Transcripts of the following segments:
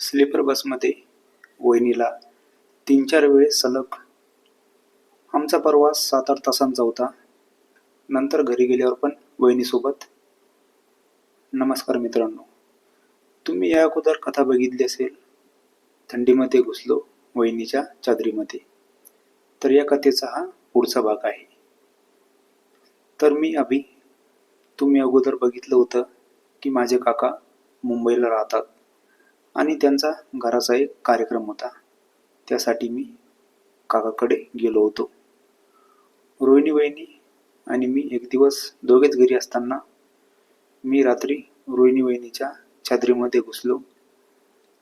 Sleeper बसमध्ये वहिनीला तीन चार वेळेस सलग. आमचा प्रवास सात आठ तासांचा होता. नंतर घरी गेल्यावर पण वहिनीसोबत. नमस्कार मित्रांनो तुम्ही या अगोदर कथा बघितली असेल. थंडीमध्ये घुसलो वहिनीच्या चादरीमध्ये. तर या कथेचा हा पुढचा भाग आहे. तर मी अभि तुम्ही अगोदर बघितलं होतं की माझे काका मुंबईला राहतात. आणि त्यांचा घराचा एक कार्यक्रम होता. त्यासाठी मी काकाकडे गेलो होतो. रोहिणी वहिनी आणि मी एक दिवस दोघेच घरी असताना मी रात्री रोहिणी वहिनीच्या चादरीमध्ये घुसलो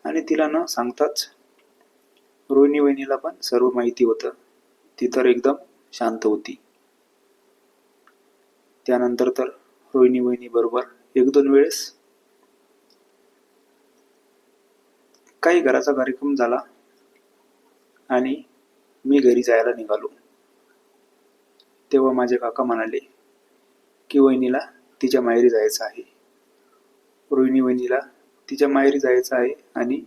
आणि तिला न सांगताच रोहिणी वहिनीला पण सर्व माहिती होतं. ती तर एकदम शांत होती. त्यानंतर तर रोहिणी वहिनी बरोबर एक दोन वेळेस काही घराचा कार्यक्रम झाला आणि मी घरी जायला निघालो. तेव्हा माझे काका म्हणाले की वहिनीला तिच्या माहेरी जायचं आहे. रोहिणी वहिनीला तिच्या माहेरी जायचं आहे आणि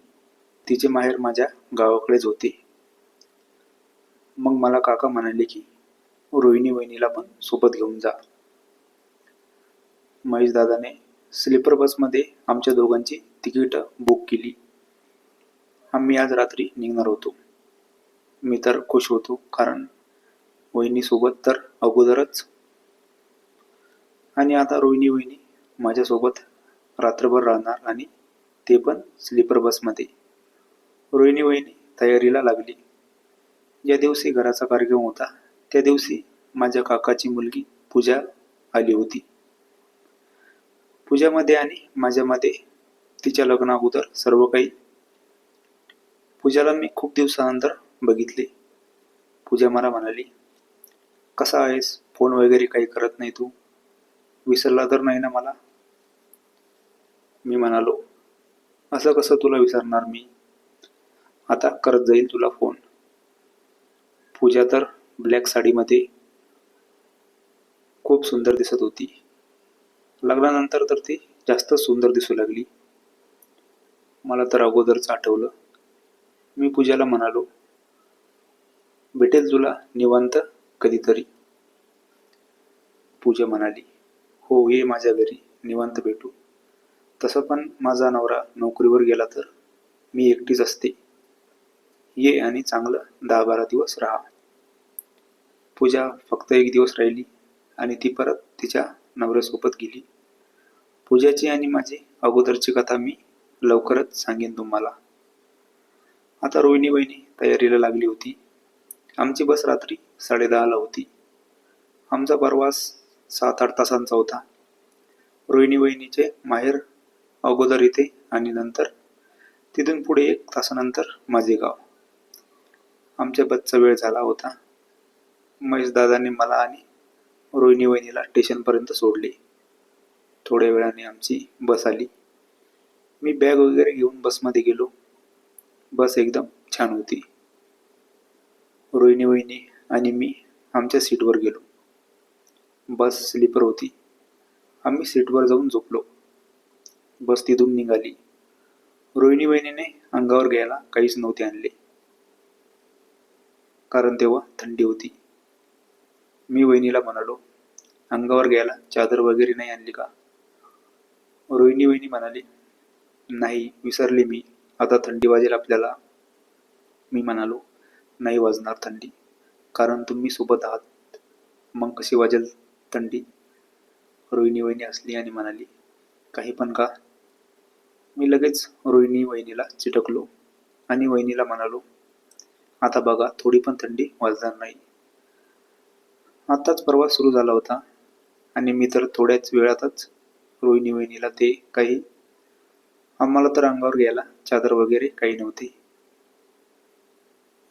तिचे माहेर माझ्या गावाकडेच होते. मग मला काका म्हणाले की रोहिणी वहिनीला पण सोबत घेऊन जा. महेश दादाने स्लीपर बसमध्ये आमच्या दोघांची तिकीट बुक केली. आम्ही आज रात्री निघणार होतो. मी तर खुश होतो कारण वहिनीसोबत तर अगोदरच. आणि आता रोहिणी वहिनी माझ्यासोबत रात्रभर राहणार आणि ते पण स्लीपर बसमध्ये. रोहिणी वहिनी तयारीला लागली. ज्या दिवशी घराचा कार्यक्रम होता त्या दिवशी माझ्या काकाची मुलगी पूजा आली होती. पूजामध्ये आणि माझ्यामध्ये तिच्या लग्ना अगोदर सर्व काही पूजाला मी खूप दिवसानंतर बघितले. पूजा मला म्हणाली कसा आहेस? फोन वगैरे काही करत नाही तू? विसरला तर नाही ना मला? मी म्हणालो असं कसं तुला विसरणार मी? आता करत जाईल तुला फोन. पूजा तर ब्लॅक साडीमध्ये खूप सुंदर दिसत होती. लग्नानंतर तर ती जास्त सुंदर दिसू लागली. मला तर अगोदरच आठवलं. मी पूजाला म्हणालो भेटेल तुला निवांत कधीतरी. पूजा म्हणाली हो ये माझ्या घरी निवांत भेटू. तसं पण माझा नवरा नोकरीवर गेला तर मी एकटीच असते. ये आणि चांगलं दहा बारा दिवस राहा. पूजा फक्त एक दिवस राहिली आणि ती परत तिच्या नवऱ्यासोबत गेली. पूजाची आणि माझी अगोदरची कथा मी लवकरच सांगेन तुम्हाला. आता रोहिणी वहिनी तयारीला लागली होती. आमची बस रात्री साडेदहाला होती. आमचा प्रवास सात आठ तासांचा होता. रोहिणी वहिनीचे माहेर अगोदर इथे आणि नंतर तिथून पुढे एक तासानंतर माझे गाव. आमच्या बसचा वेळ झाला होता. महेश दादाने मला आणि रोहिणी वहिनीला स्टेशनपर्यंत सोडले. थोड्या वेळाने आमची बस आली. मी बॅग वगैरे घेऊन बसमध्ये गेलो. बस एकदम छान होती. रोहिणी वहिनी आणि मी आमच्या सीटवर गेलो. बस स्लीपर होती. आम्ही सीटवर जाऊन झोपलो. बस तिथून निघाली. रोहिणी वहिनीने अंगावर घ्यायला काहीच नव्हते आणले. कारण तेव्हा थंडी होती. मी वहिनीला म्हणालो अंगावर घ्यायला चादर वगैरे नाही आणली का? रोहिणी वहिनी म्हणाली नाही विसरले मी. आता थंडी वाजेल आपल्याला. मी म्हणालो नाही वाजणार थंडी कारण तुम्ही सोबत आहात. मग कशी वाजेल थंडी? रोहिणी वहिनी असली आणि म्हणाली काही पण का? मी लगेच रोहिणी वहिनीला चिटकलो आणि वहिनीला म्हणालो आता बघा थोडी पण थंडी वाजणार नाही. आत्ताच प्रवास सुरू झाला होता आणि मी तर थोड्याच वेळातच रोहिणी वहिनीला ते काही आम्हाला तर अंगावर घ्यायला चादर वगैरे काही नव्हती.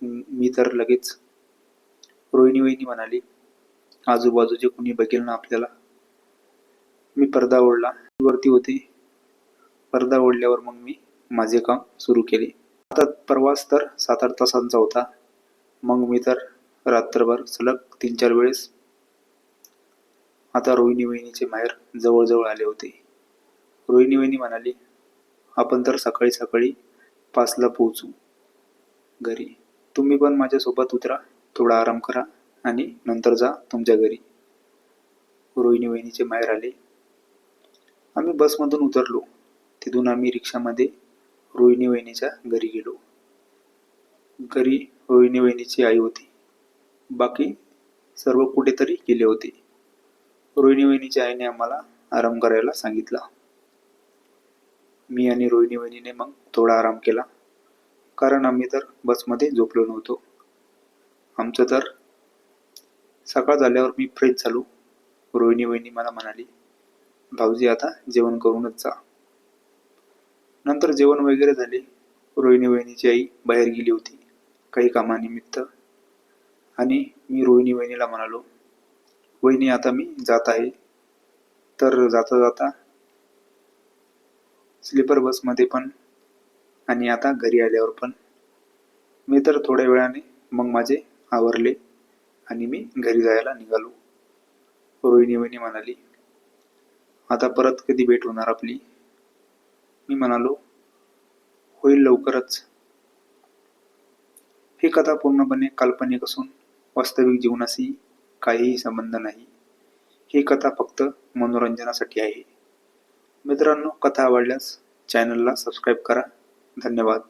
मी तर लगेच रोहिणी वहिनी म्हणाली आजूबाजूचे कुणी बघेल ना आपल्याला? मी पडदा ओढला. वरती होते. पडदा ओढल्यावर मग मी माझे काम सुरू केले. आता प्रवास तर सात आठ तासांचा होता. मग मी तर रात्रभर सलग तीन चार वेळेस आता रोहिणी वहिनीचे माहेर जवळजवळ आले होते. रोहिणी वहिनी म्हणाली आपण तर सकाळी सकाळी पाचला पोहोचू. घरी. तुम्ही पण माझ्यासोबत उतरा. थोडा आराम करा आणि नंतर जा तुमच्या घरी. रोहिणी वहिनीचे माहेर आले. आम्ही बसमधून उतरलो. तिथून आम्ही रिक्षामध्ये रोहिणी वहिनीच्या घरी गेलो. घरी रोहिणी वहिनीची आई होती. बाकी सर्व कुठेतरी गेले होते. रोहिणी वहिनीच्या आईने आम्हाला आराम करायला सांगितला. मी आणि रोहिणी वहिनीने मग थोडा आराम केला. कारण आम्ही तर बसमध्ये झोपलो नव्हतो. आमचं तर सकाळ झाल्यावर मी फ्रेश झालो. रोहिणी वहिनी मला म्हणाली भाऊजी आता जेवण करूनच जा. नंतर जेवण वगैरे झाले. रोहिणी वहिनीची आई बाहेर गेली होती काही कामानिमित्त. आणि मी रोहिणी वहिनीला म्हणालो वहिनी आता मी जात आहे. तर जाता जाता स्लीपर बसमध्ये पण आणि आता घरी आल्यावर पण. मी तर थोड्या वेळाने मग माझे आवरले आणि मी घरी जायला निघालो. रोहिणी वहिनी म्हणाली आता परत कधी भेट होणार आपली? मी म्हणालो होईल लवकरच. ही कथा पूर्णपणे काल्पनिक असून वास्तविक जीवनाशी काहीही संबंध नाही. ही कथा फक्त मनोरंजनासाठी आहे. मित्रांनो कथा आवडल्यास चॅनलला सबस्क्राईब करा. धन्यवाद.